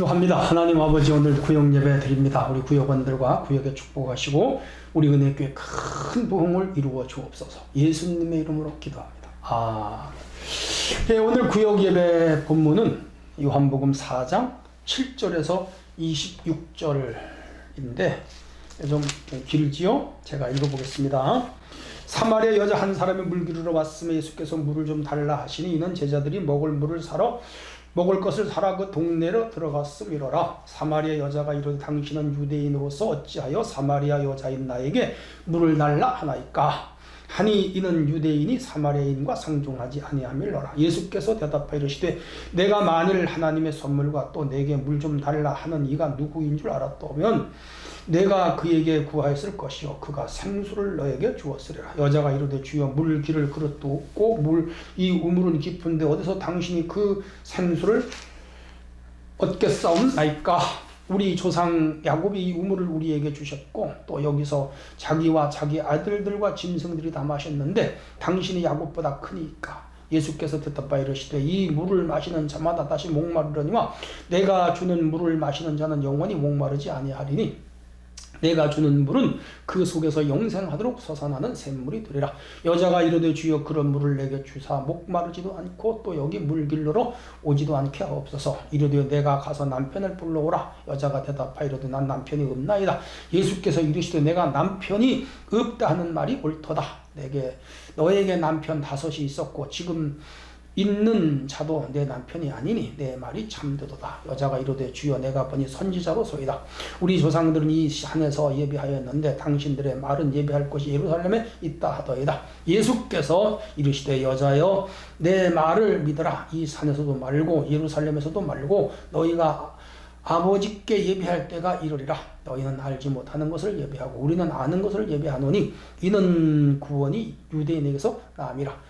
기도합니다. 하나님 아버지 오늘 구역 예배 드립니다. 우리 구역원들과 구역에 축복하시고 우리 은혜교회 큰 부흥을 이루어 주옵소서. 예수님의 이름으로 기도합니다. 아. 네, 오늘 구역 예배 본문은 요한복음 4장 7절에서 26절인데 좀 길지요? 제가 읽어보겠습니다. 사마리아 여자 한 사람이 물 기르러 왔으며 예수께서 물을 좀 달라 하시니 이는 제자들이 먹을 물을 사러 먹을 것을 사라 그 동네로 들어갔음이로라. 사마리아 여자가 이르되 당신은 유대인으로서 어찌하여 사마리아 여자인 나에게 물을 달라 하나이까 하니 이는 유대인이 사마리아인과 상종하지 아니함일러라. 예수께서 대답하여 이르시되 내가 만일 하나님의 선물과 또 내게 물 좀 달라 하는 이가 누구인 줄 알았다면 내가 그에게 구하였을 것이요. 그가 생수를 너에게 주었으리라. 여자가 이르되 주여 물 기를 그릇도 없고 물 이 우물은 깊은데 어디서 당신이 그 생수를 얻겠사옵나이까 우리 조상 야곱이 이 우물을 우리에게 주셨고 또 여기서 자기와 자기 아들들과 짐승들이 다 마셨는데 당신이 야곱보다 크니까 예수께서 대답하 이르시되 이 물을 마시는 자마다 다시 목마르려니와 내가 주는 물을 마시는 자는 영원히 목마르지 아니하리니 내가 주는 물은 그 속에서 영생하도록 솟아나는 샘물이 되리라. 여자가 이르되 주여 그런 물을 내게 주사 목마르지도 않고 또 여기 물길로로 오지도 않게 하옵소서. 이르되 내가 가서 남편을 불러오라. 여자가 대답하 이르되 난 남편이 없나이다. 예수께서 이르시되 내가 남편이 없다 하는 말이 옳도다. 내게 너에게 남편 다섯이 있었고 지금 있는 자도 내 남편이 아니니 내 말이 참되도다. 여자가 이르되 주여 내가 보니 선지자로 소이다. 우리 조상들은 이 산에서 예배하였는데 당신들의 말은 예배할 곳이 예루살렘에 있다 하더이다. 예수께서 이르시되 여자여 내 말을 믿어라. 이 산에서도 말고 예루살렘에서도 말고 너희가 아버지께 예배할 때가 이르리라. 너희는 알지 못하는 것을 예배하고 우리는 아는 것을 예배하노니 이는 구원이 유대인에게서 남이라.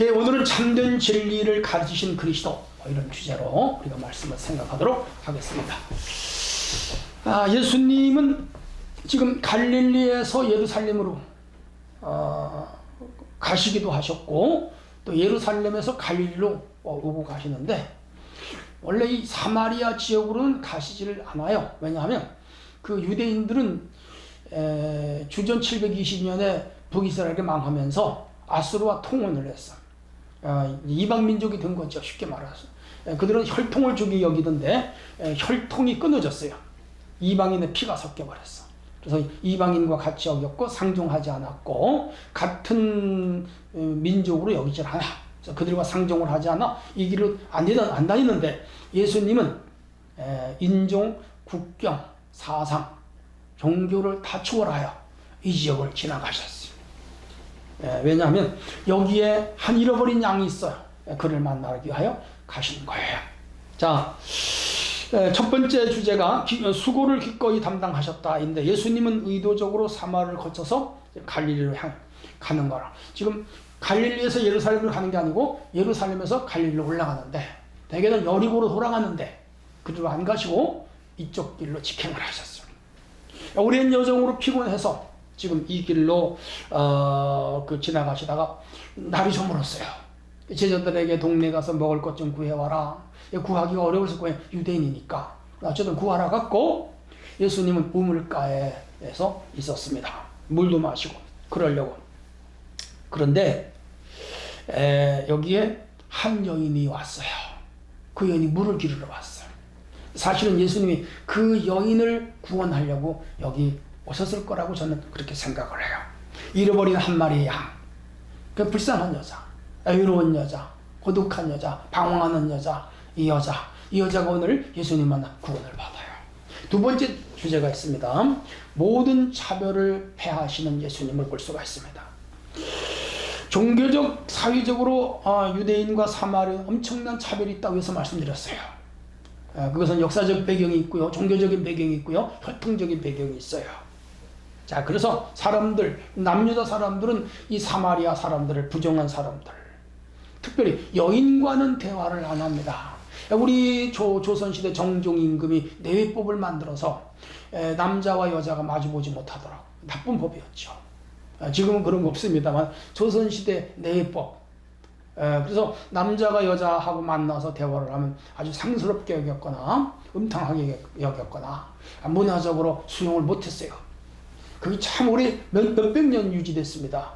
예, 오늘은 참된 진리를 가르치신 그리스도 뭐 이런 주제로 우리가 말씀을 생각하도록 하겠습니다. 아, 예수님은 지금 갈릴리에서 예루살렘으로 어, 가시기도 하셨고 또 예루살렘에서 갈릴리로 오고 가시는데 원래 이 사마리아 지역으로는 가시지를 않아요. 왜냐하면 그 유대인들은 에, 주전 720년에 북이스라엘이 망하면서 아수르와 통혼을 했어. 어, 이방 민족이 된 거죠. 쉽게 말해서. 예, 그들은 혈통을 주기 여기던데 예, 혈통이 끊어졌어요. 이방인의 피가 섞여 버렸어. 그래서 이방인과 같이 여겼고 상종하지 않았고 같은 어, 민족으로 여기질 않아. 그들과 상종을 하지 않아 이 길을 안, 안 다니는데 예수님은 예, 인종, 국경, 사상, 종교를 다 초월하여 이 지역을 지나가셨어요. 예, 왜냐하면 여기에 한 잃어버린 양이 있어요. 예, 그를 만나기 위하여 가시는 거예요. 자, 예, 첫 번째 주제가 기, 어, 수고를 기꺼이 담당하셨다인데 예수님은 의도적으로 사마를 거쳐서 갈릴리로 향 가는 거라. 지금 갈릴리에서 예루살렘을 가는 게 아니고 예루살렘에서 갈릴리로 올라가는데 대개는 여리고로 돌아가는데 그대로 안 가시고 이쪽 길로 직행을 하셨어요. 오랜 여정으로 피곤해서 지금 이 길로 어, 그 지나가시다가 날이 저물었어요. 제자들에게 동네 가서 먹을 것 좀 구해와라. 구하기가 어려웠을 거예요. 유대인이니까. 어쨌든 구하러 갔고 예수님은 우물가에서 있었습니다. 물도 마시고 그러려고. 그런데 에, 여기에 한 여인이 왔어요. 그 여인이 물을 기르러 왔어요. 사실은 예수님이 그 여인을 구원하려고 여기 오셨을 거라고 저는 그렇게 생각을 해요. 잃어버린 한 마리의 양. 그 불쌍한 여자, 외로운 여자, 고독한 여자, 방황하는 여자, 이 여자, 이 여자가 오늘 예수님 만나 구원을 받아요. 두 번째 주제가 있습니다. 모든 차별을 패하시는 예수님을 볼 수가 있습니다. 종교적, 사회적으로 어, 유대인과 사마리 엄청난 차별이 있다고 해서 말씀드렸어요. 아, 그것은 역사적 배경이 있고요. 종교적인 배경이 있고요. 혈통적인 배경이 있어요. 자, 그래서 사람들, 남유다 사람들은 이 사마리아 사람들을 부정한 사람들. 특별히 여인과는 대화를 안 합니다. 우리 조, 조선시대 정종 임금이 내외법을 만들어서 에, 남자와 여자가 마주보지 못하도록 나쁜 법이었죠. 아, 지금은 그런 거 없습니다만 조선시대 내외법. 에, 그래서 남자가 여자하고 만나서 대화를 하면 아주 상스럽게 여겼거나 음탕하게 여겼거나 문화적으로 수용을 못했어요. 그게 참 오래 몇, 몇백 년 유지됐습니다.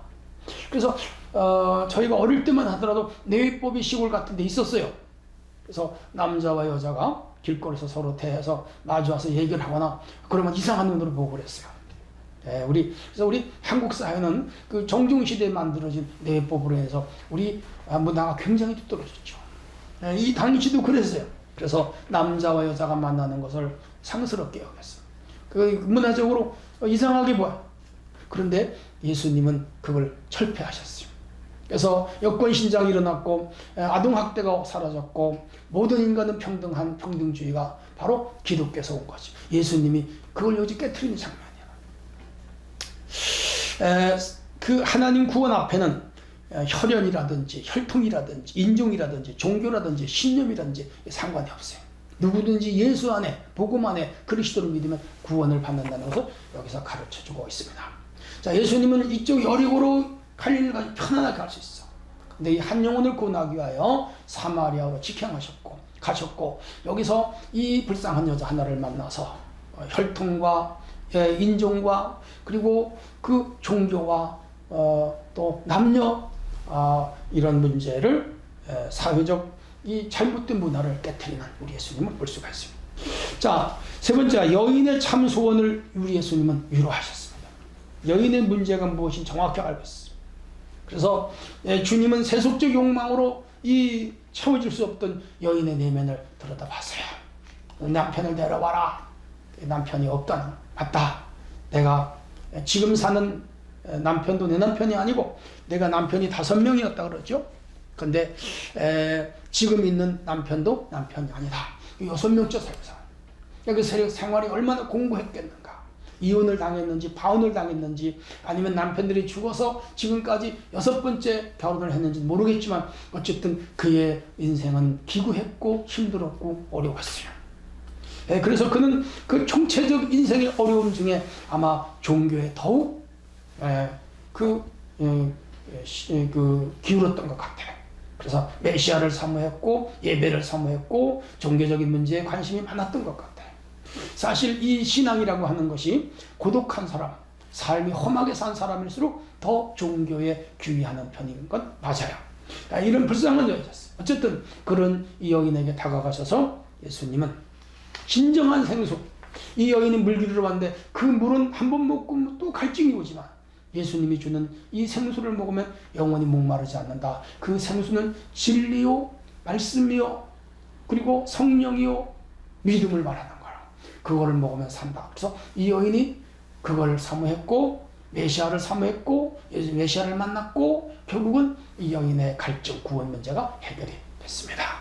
그래서 어, 저희가 어릴 때만 하더라도 내외법이 시골 같은 데 있었어요. 그래서 남자와 여자가 길거리에서 서로 대해서 마주와서 얘기를 하거나 그러면 이상한 눈으로 보고 그랬어요. 예, 우리 그래서 우리 한국 사회는 그 정종 시대에 만들어진 내법으로 해서 우리 문화가 굉장히 뒤떨어졌죠. 예, 이 당시도 그랬어요. 그래서 남자와 여자가 만나는 것을 상스럽게 여겼어요. 그 문화적으로 이상하게 보여. 그런데 예수님은 그걸 철폐하셨어요. 그래서 여권 신장이 일어났고 아동 학대가 사라졌고 모든 인간은 평등한 평등주의가 바로 기독교에서 온 거죠. 예수님이 그걸 여기 깨뜨리는 장면이야. 에, 그 하나님 구원 앞에는 혈연이라든지 혈통이라든지 인종이라든지 종교라든지 신념이라든지 상관이 없어요. 누구든지 예수 안에 복음 안에 그리스도를 믿으면 구원을 받는다는 것을 여기서 가르쳐 주고 있습니다. 자, 예수님은 이쪽 여리고로 갈릴리까지 편안하게 갈 수 있어. 근데 이 한 영혼을 구원하기 위하여 사마리아로 직행하셨고 가셨고 여기서 이 불쌍한 여자 하나를 만나서 어, 혈통과 예, 인종과 그리고 그 종교와 어, 또 남녀 아, 이런 문제를 예, 사회적 이 잘못된 문화를 깨뜨리는 우리 예수님을 볼 수가 있습니다. 자, 세 번째 여인의 참 소원을 우리 예수님은 위로하셨습니다. 여인의 문제가 무엇인 정확히 알고 있습니다. 그래서 예, 주님은 세속적 욕망으로 이 채워질 수 없던 여인의 내면을 들여다봤어요. 남편을 데려와라. 남편이 없다는 맞다. 내가 지금 사는 남편도 내 남편이 아니고 내가 남편이 다섯 명이었다 그러죠. 근데 에, 지금 있는 남편도 남편이 아니다. 여섯 명째 살고 살아. 그 생활이 얼마나 공고했겠는가. 이혼을 당했는지 파혼을 당했는지 아니면 남편들이 죽어서 지금까지 여섯 번째 결혼을 했는지 모르겠지만 어쨌든 그의 인생은 기구했고 힘들었고 어려웠어요. 예, 그래서 그는 그 총체적 인생의 어려움 중에 아마 종교에 더욱 예, 그, 예, 그 기울었던 것 같아요. 그래서 메시아를 사모했고 예배를 사모했고 종교적인 문제에 관심이 많았던 것 같아요. 사실 이 신앙이라고 하는 것이 고독한 사람, 삶이 험하게 산 사람일수록 더 종교에 귀의하는 편인 건 맞아요. 아, 이런 불쌍한 여자였어요. 어쨌든 그런 이 여인에게 다가가셔서 예수님은 진정한 생수, 이 여인이 물기를 왔는데 그 물은 한 번 먹고 또 갈증이 오지만 예수님이 주는 이 생수를 먹으면 영원히 목마르지 않는다. 그 생수는 진리요, 말씀이요, 그리고 성령이요, 믿음을 말하는 그거를 먹으면 산다. 그래서 이 여인이 그걸 사모했고 메시아를 사모했고 메시아를 만났고 결국은 이 여인의 갈증 구원 문제가 해결이 됐습니다.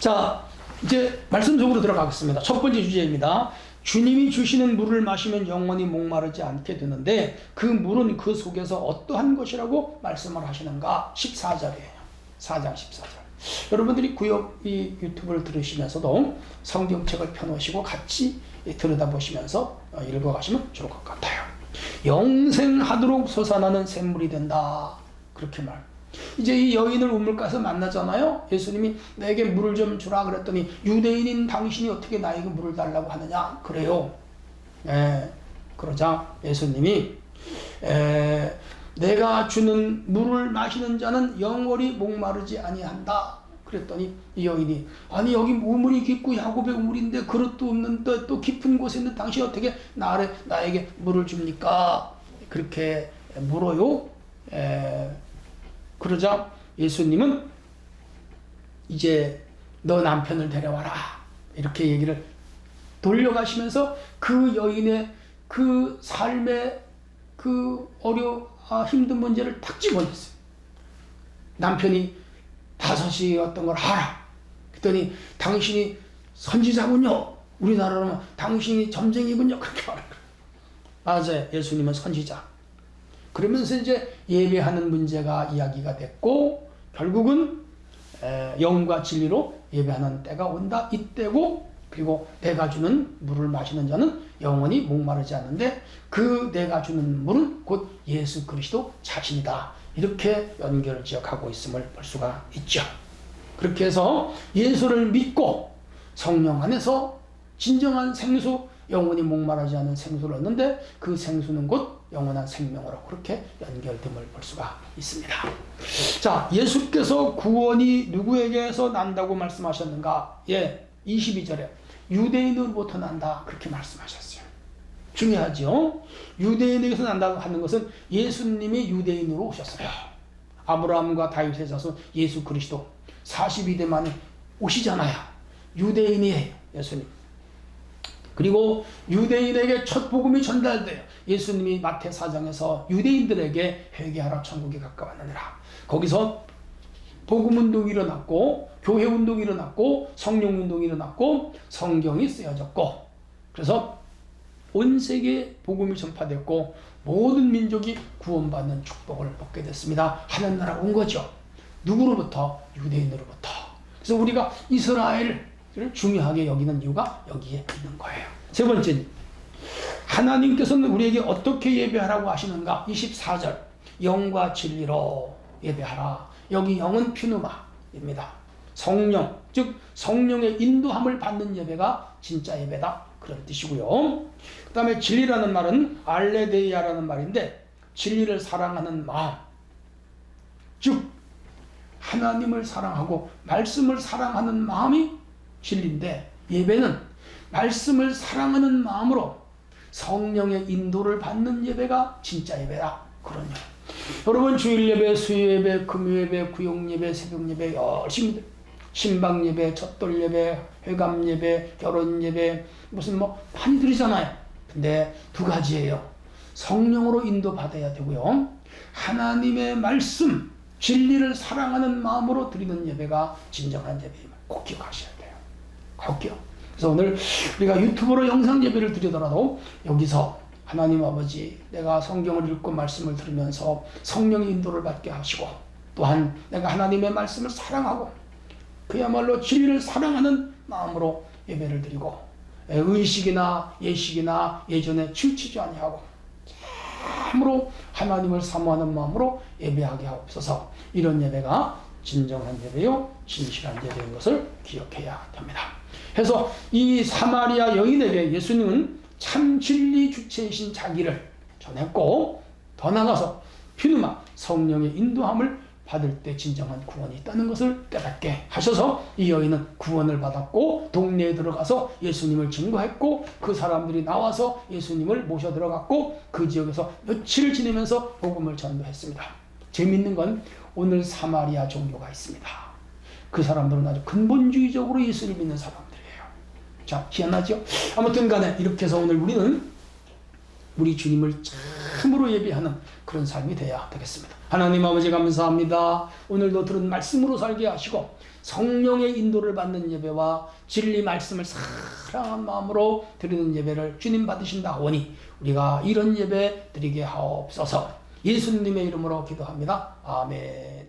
자, 이제 말씀 속으로 들어가겠습니다. 첫 번째 주제입니다. 주님이 주시는 물을 마시면 영원히 목마르지 않게 되는데 그 물은 그 속에서 어떠한 것이라고 말씀을 하시는가? 14절이에요. 4장 14절. 여러분들이 구역 이 유튜브를 들으시면서도 성경책을 펴놓으시고 같이 들여다보시면서 어, 읽어가시면 좋을 것 같아요. 영생하도록 솟아나는 샘물이 된다. 그렇게 말. 이제 이 여인을 우물가에서 만나잖아요. 예수님이 내게 물을 좀 주라 그랬더니 유대인인 당신이 어떻게 나에게 물을 달라고 하느냐? 그래요. 예. 그러자 예수님이 에, 내가 주는 물을 마시는 자는 영원히 목마르지 아니한다. 그랬더니 이 여인이 아니 여기 우물이 깊고 야곱의 우물인데 그릇도 없는데 또 깊은 곳에 있는 당신 어떻게 나를 나에게 물을 줍니까? 그렇게 물어요. 에, 그러자 예수님은 이제 너 남편을 데려와라 이렇게 얘기를 돌려가시면서 그 여인의 그 삶의 그 어려 아, 힘든 문제를 탁 집어냈어요. 남편이 다섯이 어떤 걸 하라. 그랬더니 당신이 선지자군요. 우리나라로는 당신이 점쟁이군요. 그렇게 말하는 거예요. 맞아요. 예수님은 선지자. 그러면서 이제 예배하는 문제가 이야기가 됐고 결국은 에, 영과 진리로 예배하는 때가 온다 이때고 그리고 내가 주는 물을 마시는 자는 영원히 목마르지 않는데 그 내가 주는 물은 곧 예수 그리스도 자신이다 이렇게 연결을 지어가고 있음을 볼 수가 있죠. 그렇게 해서 예수를 믿고 성령 안에서 진정한 생수 영원히 목마르지 않은 생수를 얻는데 그 생수는 곧 영원한 생명으로 그렇게 연결됨을 볼 수가 있습니다. 자, 예수께서 구원이 누구에게서 난다고 말씀하셨는가? 예, 22절에 유대인으로부터 난다 그렇게 말씀하셨어요. 중요하죠. 유대인에게서 난다고 하는 것은 예수님이 유대인으로 오셨어요. 아브라함과 다윗의 자손 예수 그리스도 42대 만에 오시잖아요. 유대인이에요. 예수님. 그리고 유대인에게 첫 복음이 전달돼요. 예수님이 마태 4장에서 유대인들에게 회개하라 천국이 가까웠느니라. 거기서 복음 운동이 일어났고 교회 운동이 일어났고 성령 운동이 일어났고 성경이 쓰여졌고 그래서 온 세계에 복음이 전파됐고 모든 민족이 구원받는 축복을 받게 됐습니다. 하는 나라가 온 거죠. 누구로부터? 유대인으로부터. 그래서 우리가 이스라엘 을 중요하게 여기는 이유가 여기에 있는 거예요. 세 번째, 하나님께서는 우리에게 어떻게 예배하라고 하시는가? 24절. 영과 진리로 예배하라. 여기 영은 퓨누마입니다. 성령, 즉 성령의 인도함을 받는 예배가 진짜 예배다. 그런 뜻이고요. 그 다음에 진리라는 말은 알레데이아라는 말인데 진리를 사랑하는 마음. 즉 하나님을 사랑하고 말씀을 사랑하는 마음이 진리인데 예배는 말씀을 사랑하는 마음으로 성령의 인도를 받는 예배가 진짜 예배다. 그러냐. 여러분 주일 예배, 수요 예배, 금요 예배, 구역 예배, 새벽 예배 열심히 신방 예배, 첫돌 예배, 회감 예배, 결혼 예배 무슨 뭐 많이 드리잖아요. 근데 두 가지예요. 성령으로 인도 받아야 되고요. 하나님의 말씀, 진리를 사랑하는 마음으로 드리는 예배가 진정한 예배임을 꼭 기억하셔야 돼요. 꼭 기억. 그래서 오늘 우리가 유튜브로 영상 예배를 드리더라도 여기서 하나님 아버지 내가 성경을 읽고 말씀을 들으면서 성령의 인도를 받게 하시고 또한 내가 하나님의 말씀을 사랑하고 그야말로 진리를 사랑하는 마음으로 예배를 드리고 의식이나 예식이나 예전에 치우치지 아니하고 참으로 하나님을 사모하는 마음으로 예배하게 하옵소서 이런 예배가 진정한 예배요 진실한 예배인 것을 기억해야 됩니다. 해서 이 사마리아 여인에게 예수님은 참 진리 주체이신 자기를 전했고 더 나아가서 피누마 성령의 인도함을 받을 때 진정한 구원이 있다는 것을 깨닫게 하셔서 이 여인은 구원을 받았고 동네에 들어가서 예수님을 증거했고 그 사람들이 나와서 예수님을 모셔 들어갔고 그 지역에서 며칠을 지내면서 복음을 전도했습니다. 재밌는 건 오늘 사마리아 종교가 있습니다. 그 사람들은 아주 근본주의적으로 예수를 믿는 사람들이에요. 자, 희한하죠? 아무튼 간에 이렇게 해서 오늘 우리는 우리 주님을 참으로 예배하는 그런 삶이 되어야 되겠습니다. 하나님 아버지 감사합니다. 오늘도 들은 말씀으로 살게 하시고 성령의 인도를 받는 예배와 진리 말씀을 사랑한 마음으로 드리는 예배를 주님 받으신다 하오니 우리가 이런 예배 드리게 하옵소서 예수님의 이름으로 기도합니다. 아멘.